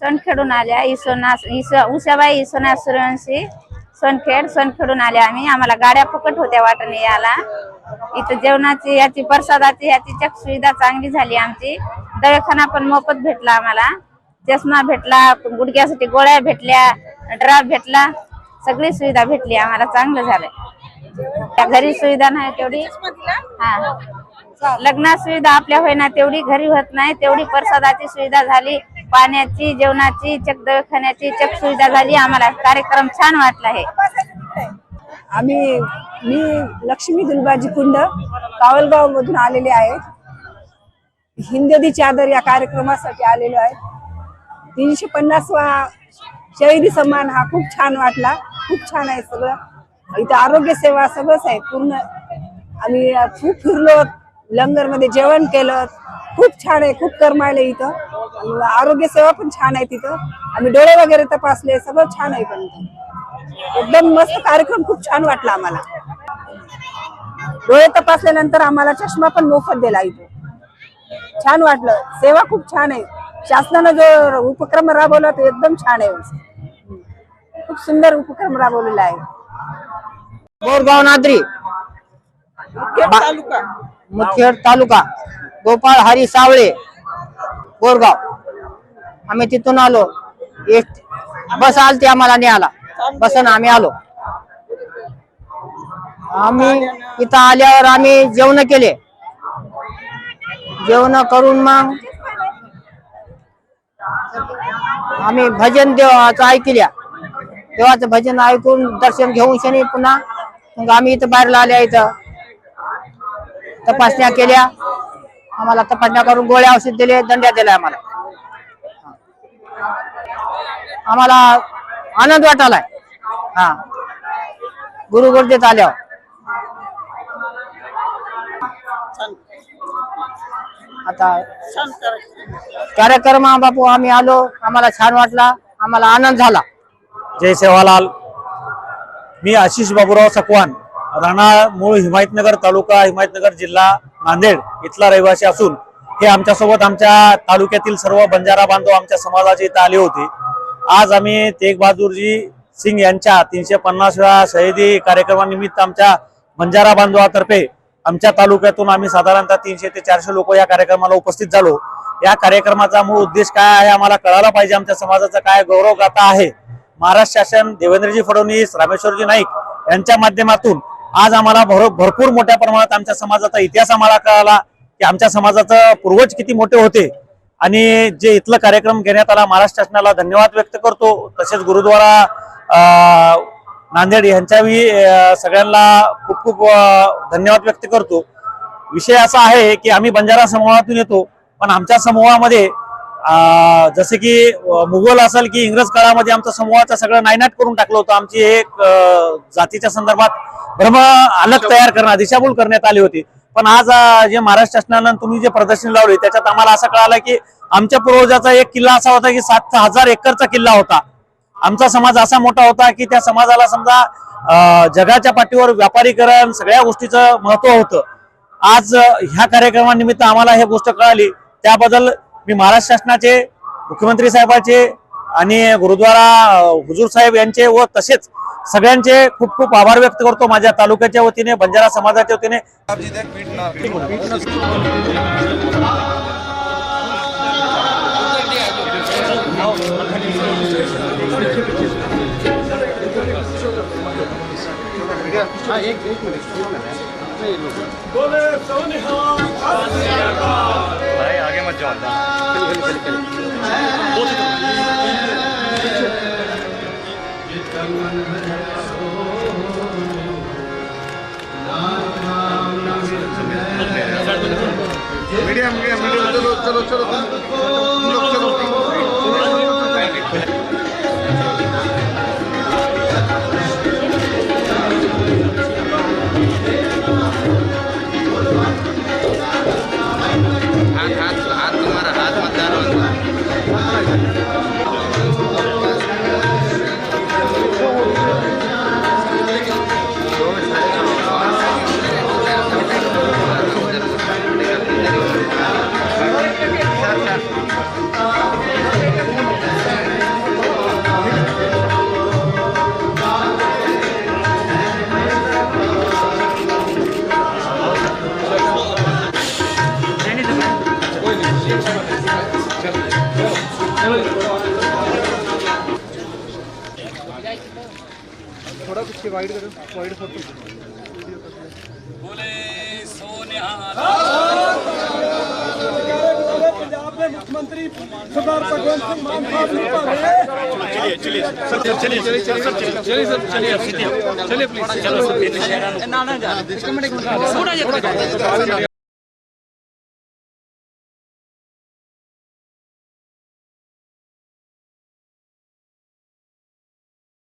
सणखेडून आल्या इसोना इस उषाबाई इसोना सूर्यवंशी सोनखेड सोनखेडून आल्या आम्ही. आम्हाला गाड्या फुकट होत्या वाटणे याला इथं जेवणाची याची प्रसादाची याची चक सुविधा चांगली झाली आमची. दवाखाना पण मोफत भेटला आम्हाला. चष्मा भेटला गुडघ्यासाठी गोळ्या भेटल्या ड्राप भेटला. सगळी सुविधा भेटली आम्हाला. चांगलं झालं त्या घरी सुविधा नाही तेवढी. हा. लग्ना सुविधा आपल्या होईना तेवढी घरी होत नाही. तेवढी प्रसादाची सुविधा झाली. पाण्याची जेवणाची चक दवाखान्याची चक सुविधा झाली. आम्हाला कार्यक्रम छान वाटला आहे. आम्ही मी लक्ष्मी दुलबाजी कुंड कावलगाव मधून आलेले आहेत. हिंददी चादर या कार्यक्रमासाठी आलेलो आहे. तीनशे पन्नासवा शहीदी सन्मान हा खूप छान वाटला. खूप छान आहे सगळं. इथं आरोग्य सेवा सगळंच आहे. पूर्ण आम्ही खूप फिरलो. लंगरमध्ये जेवण केलं. खूप छान आहे. खूप करमायलं इथं. आरोग्य सेवा पण छान आहे तिथं. आम्ही डोळे वगैरे तपासले सगळं छान आहे पण. एकदम मस्त कार्यक्रम खूप छान वाटला आम्हाला. डोळे तपासल्यानंतर आम्हाला चष्मा पण मोफत दिला इथे. छान वाटलं. सेवा खूप छान आहे. शासनानं जो उपक्रम राबवला तो एकदम छान आहे. खूप सुंदर उपक्रम राबवलेला आहे. बोरगाव नादरी. मुदखेड तालुका. गोपाळ हरी सावळे. बोरगाव. आम्ही तिथून आलो. एक बस आलती आम्हाला न्यायला. बसन आम्ही आलो. आम्ही इथं आल्यावर आम्ही जेवण केले. जेवण करून मग आम्ही भजन देवाचं ऐकल्या. देवाचं भजन ऐकून दर्शन घेऊन शनी पुन्हा मग आम्ही इथं बाहेरला आल्या इथं. तपासण्या केल्या. आम्हाला तपासण्या करून गोळ्या औषध दिले दंड्या दिल्या आम्हाला. आम्हाला आनंद वाटालाय. हा. गुरु गुरुदेत आल्यावर. आता कार्यक्रम बापू आम्ही आलो आम्हाला छान वाटला आम्हाला आनंद झाला. जय सेवालाल. मी आशिष बाबूराव सकवान राणा मूळ हिमायतनगर तालुका हिमायतनगर जिल्हा नांदेड इथला रहिवासी असून हे आमच्यासोबत आमच्या तालुक्यातील सर्व बंजारा बांधव आमच्या समाजाचे इथं आले होते. आज आम्ही तेग बहादूरजी सिंग यांच्या तीनशे पन्नासव्या शहीदी कार्यक्रमानिमित्त आमच्या बंजारा बांधवातर्फे आमच्या तालुक्यातून आम्ही साधारणतः तीनशे ते चारशे लोक या कार्यक्रमाला उपस्थित झालो. या कार्यक्रमाचा मूळ उद्देश काय आहे आम्हाला कळायला पाहिजे. आमच्या समाजाचा काय गौरव गाथा आहे? महाराष्ट्र शासन देवेंद्रजी फडणवीस रामेश्वरजी नाईक यांच्या माध्यमातून आज आम्हाला भर- भरपूर मोठ्या प्रमाणात आमच्या समाजाचा इतिहास आम्हाला कळाला की आमच्या समाजाचं पूर्वज किती मोठे होते. आणि जे इथलं कार्यक्रम घेण्यात आला महाराष्ट्र शासनाला धन्यवाद व्यक्त करतो. तसेच गुरुद्वारा नांदेड यांच्याही सगळ्यांना खूप खूप धन्यवाद व्यक्त करतो. विषय असा आहे की आम्ही बंजारा समूहातून येतो पण आमच्या समूहामध्ये जसे की मुघल असेल की इंग्रज काळामध्ये आमच्या समूहाचा सगळं नायनाट करून टाकलं होतं. आमची एक जातीच्या संदर्भात भ्रम अलग तयार करणं दिशाभूल करण्यात आली होती. पण आज जे महाराष्ट्र शासनानं तुम्ही जे प्रदर्शन लावले त्याच्यात आम्हाला असं कळालं की आमच्या पूर्वजाचा एक किल्ला असा होता की सात हजार एकरचा किल्ला होता. आमचा समाज असा मोठा होता की त्या समाजाला समजा जगाच्या पाठीवर व्यापारीकरण सगळ्या गोष्टीचं महत्त्व होतं. आज ह्या कार्यक्रमानिमित्त आम्हाला हे गोष्ट कळाली. त्याबद्दल मी महाराष्ट्र शासनाचे मुख्यमंत्री साहेबांचे आणि गुरुद्वारा हुजूर साहेब यांचे व तसेच सगळ्यांचे खूप खूप आभार व्यक्त करतो माझ्या तालुक्याच्या वतीने बंजारा समाजाच्या वतीने. ਜੀ ਇਹਨੂੰ ਬੋਲੇ ਸੋਨਿਹਾ ਖਾਸਿਆ ਕਾਲ ਭਾਈ ਆਗੇ ਮਤ ਜਾਂਦਾ ਚਲ ਚਲ ਚਲ ਬਹੁਤ ਜਿਤ ਮਨ ਹੈ ਨਾਮ ਨਾਮ ਨਾਮ ਮੀਡੀਆ ਮੀਡੀਆ ਚਲੋ ਚਲੋ ਚਲੋ थोड़ा कुछ वाइड करो वाइड फ़ोटो बोले सोनिया मुख्यमंत्री सरदार भगवंत सिंह मान साहब चलिए चलिए चलिए चलिए चलिए चलिए चलिए चलिए प्लीज़ चलो ना ना जा